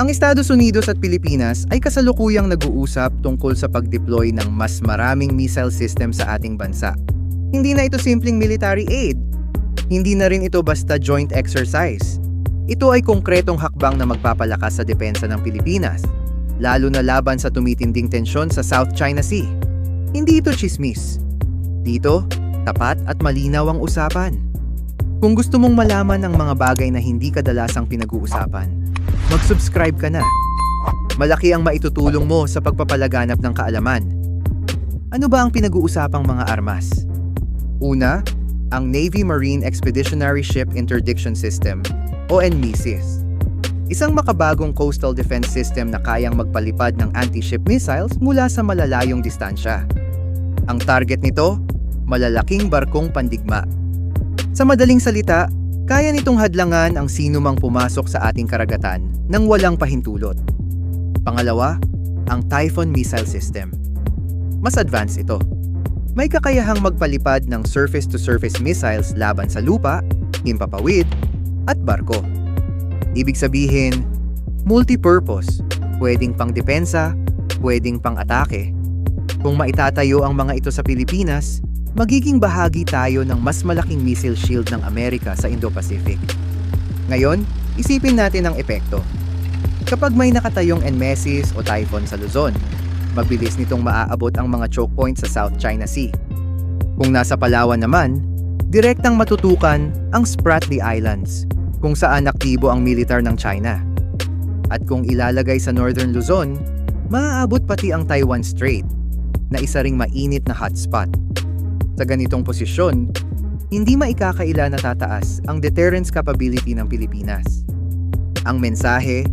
Ang Estados Unidos at Pilipinas ay kasalukuyang nag-uusap tungkol sa pag-deploy ng mas maraming missile system sa ating bansa. Hindi na ito simpleng military aid. Hindi na rin ito basta joint exercise. Ito ay konkretong hakbang na magpapalakas sa depensa ng Pilipinas, lalo na laban sa tumitinding tensyon sa South China Sea. Hindi ito chismis. Dito, tapat at malinaw ang usapan. Kung gusto mong malaman ang mga bagay na hindi kadalasang pinag-uusapan, mag-subscribe ka na. Malaki ang maitutulong mo sa pagpapalaganap ng kaalaman. Ano ba ang pinag-uusapang mga armas? Una, ang Navy Marine Expeditionary Ship Interdiction System o NMISIS. Isang makabagong coastal defense system na kayang magpalipad ng anti-ship missiles mula sa malalayong distansya. Ang target nito, malalaking barkong pandigma sa madaling salita, kaya nitong hadlangan ang sino mang pumasok sa ating karagatan nang walang pahintulot. Pangalawa, ang Typhoon Missile System. Mas advanced ito. May kakayahang magpalipad ng surface-to-surface missiles laban sa lupa, himpapawid, at barko. Ibig sabihin, multi-purpose, pwedeng pang depensa, pwedeng pang atake. Kung maitatayo ang mga ito sa Pilipinas, magiging bahagi tayo ng mas malaking missile shield ng Amerika sa Indo-Pacific. Ngayon, isipin natin ang epekto. Kapag may nakatayong Enmesis o Typhoon sa Luzon, mabilis nitong maaabot ang mga choke points sa South China Sea. Kung nasa Palawan naman, direktang matutukan ang Spratly Islands, kung saan aktibo ang militar ng China. At kung ilalagay sa Northern Luzon, maaabot pati ang Taiwan Strait, na isa ring mainit na hotspot. Sa ganitong posisyon, hindi maikakaila na tataas ang deterrence capability ng Pilipinas. Ang mensahe,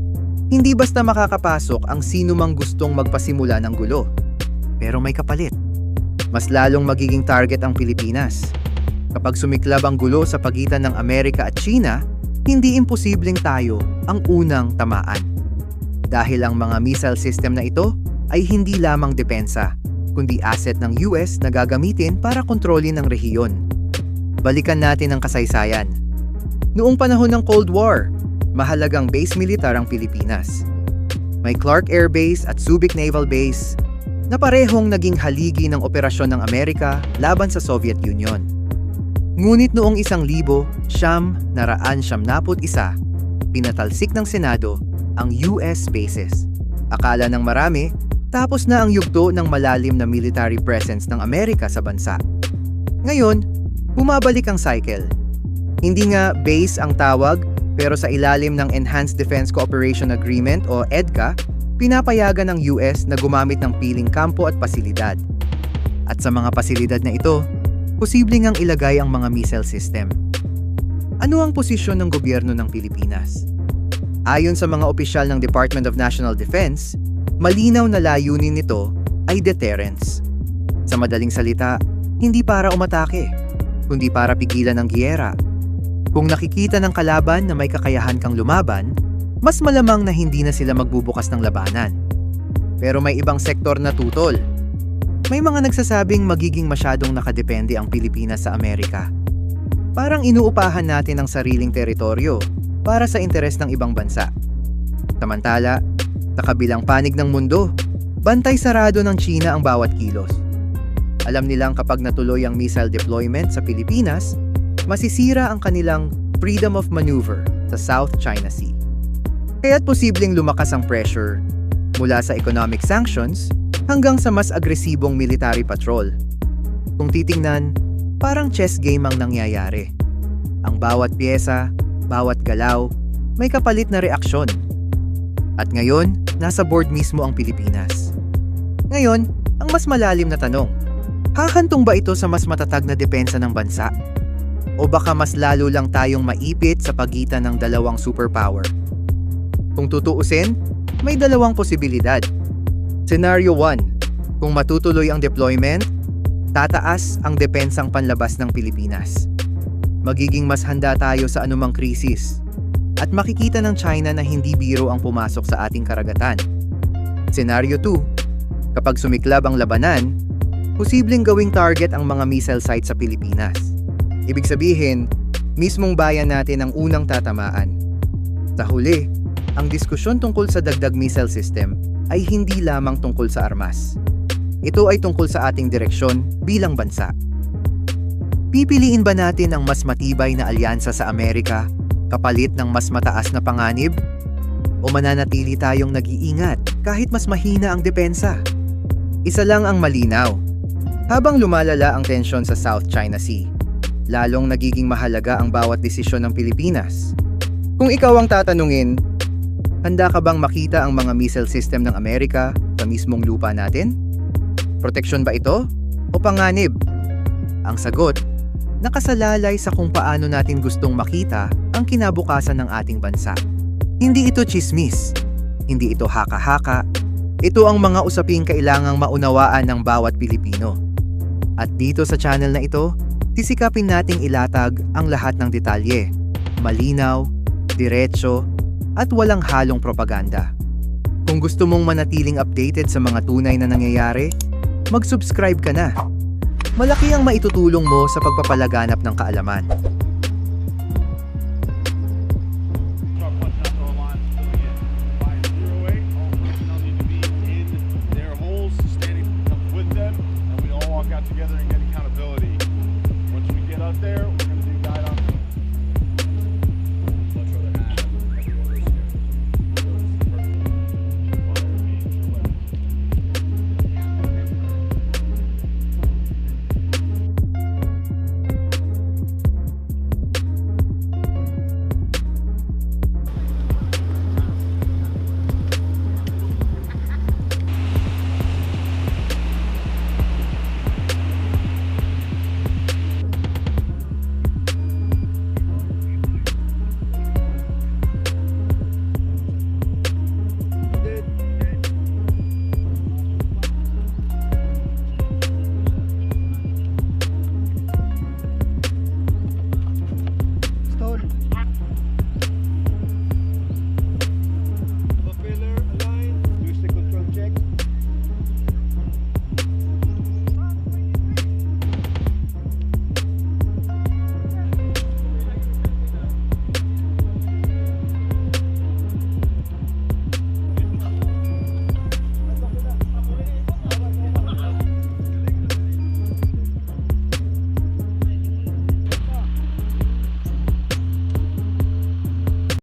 hindi basta makakapasok ang sino mang gustong magpasimula ng gulo. Pero may kapalit. Mas lalong magiging target ang Pilipinas. Kapag sumiklab ang gulo sa pagitan ng Amerika at China, hindi imposibleng tayo ang unang tamaan. Dahil ang mga missile system na ito ay hindi lamang depensa, kundi asset ng US na gagamitin para kontrolin ang rehiyon. Balikan natin ang kasaysayan. Noong panahon ng Cold War, mahalagang base militar ang Pilipinas. May Clark Air Base at Subic Naval Base na parehong naging haligi ng operasyon ng Amerika laban sa Soviet Union. Ngunit noong isang libo, siyam, naraan siyam naput isa, pinatalsik ng Senado ang US bases. Akala ng marami, tapos na ang yugto ng malalim na military presence ng Amerika sa bansa. Ngayon, bumabalik ang cycle. Hindi nga base ang tawag, pero sa ilalim ng Enhanced Defense Cooperation Agreement o EDCA, pinapayagan ng US na gumamit ng piling kampo at pasilidad. At sa mga pasilidad na ito, posibleng ang ilagay ang mga missile system. Ano ang posisyon ng gobyerno ng Pilipinas? Ayon sa mga opisyal ng Department of National Defense, Malinaw na layunin nito ay deterrence. Sa madaling salita, hindi para umatake, kundi para pigilan ang giyera. Kung nakikita ng kalaban na may kakayahan kang lumaban, mas malamang na hindi na sila magbubukas ng labanan. Pero may ibang sektor na tutol. May mga nagsasabing magiging masyadong nakadepende ang Pilipinas sa Amerika. Parang inuupahan natin ang sariling teritoryo para sa interes ng ibang bansa. Samantala, sa kabilang panig ng mundo, bantay sarado ng China ang bawat kilos. Alam nilang kapag natuloy ang missile deployment sa Pilipinas, masisira ang kanilang freedom of maneuver sa South China Sea. Kaya't posibleng lumakas ang pressure mula sa economic sanctions hanggang sa mas agresibong military patrol. Kung titingnan, parang chess game ang nangyayari. Ang bawat pyesa, bawat galaw, may kapalit na reaksyon. At ngayon, nasa board mismo ang Pilipinas. Ngayon, ang mas malalim na tanong, hahantong ba ito sa mas matatag na depensa ng bansa? O baka mas lalo lang tayong maipit sa pagitan ng dalawang superpower? Kung tutuusin, may dalawang posibilidad. Scenario 1, kung matutuloy ang deployment, tataas ang depensang panlabas ng Pilipinas. Magiging mas handa tayo sa anumang krisis at makikita ng China na hindi biro ang pumasok sa ating karagatan. Scenario 2, kapag sumiklab ang labanan, posibleng gawing target ang mga missile sites sa Pilipinas. Ibig sabihin, mismong bayan natin ang unang tatamaan. Sa huli, ang diskusyon tungkol sa dagdag missile system ay hindi lamang tungkol sa armas. Ito ay tungkol sa ating direksyon bilang bansa. Pipiliin ba natin ang mas matibay na alyansa sa Amerika kapalit ng mas mataas na panganib? O mananatili tayong nag-iingat kahit mas mahina ang depensa? Isa lang ang malinaw. Habang lumalala ang tensyon sa South China Sea, lalong nagiging mahalaga ang bawat desisyon ng Pilipinas. Kung ikaw ang tatanungin, handa ka bang makita ang mga missile system ng Amerika sa mismong lupa natin? Proteksyon ba ito? O panganib? Ang sagot, nakasalalay sa kung paano natin gustong makita ang kinabukasan ng ating bansa. Hindi ito chismis. Hindi ito haka-haka. Ito ang mga usaping kailangang maunawaan ng bawat Pilipino. At dito sa channel na ito, sisikapin nating ilatag ang lahat ng detalye. Malinaw, diretso, at walang halong propaganda. Kung gusto mong manatiling updated sa mga tunay na nangyayari, mag-subscribe ka na. Malaki ang maitutulong mo sa pagpapalaganap ng kaalaman.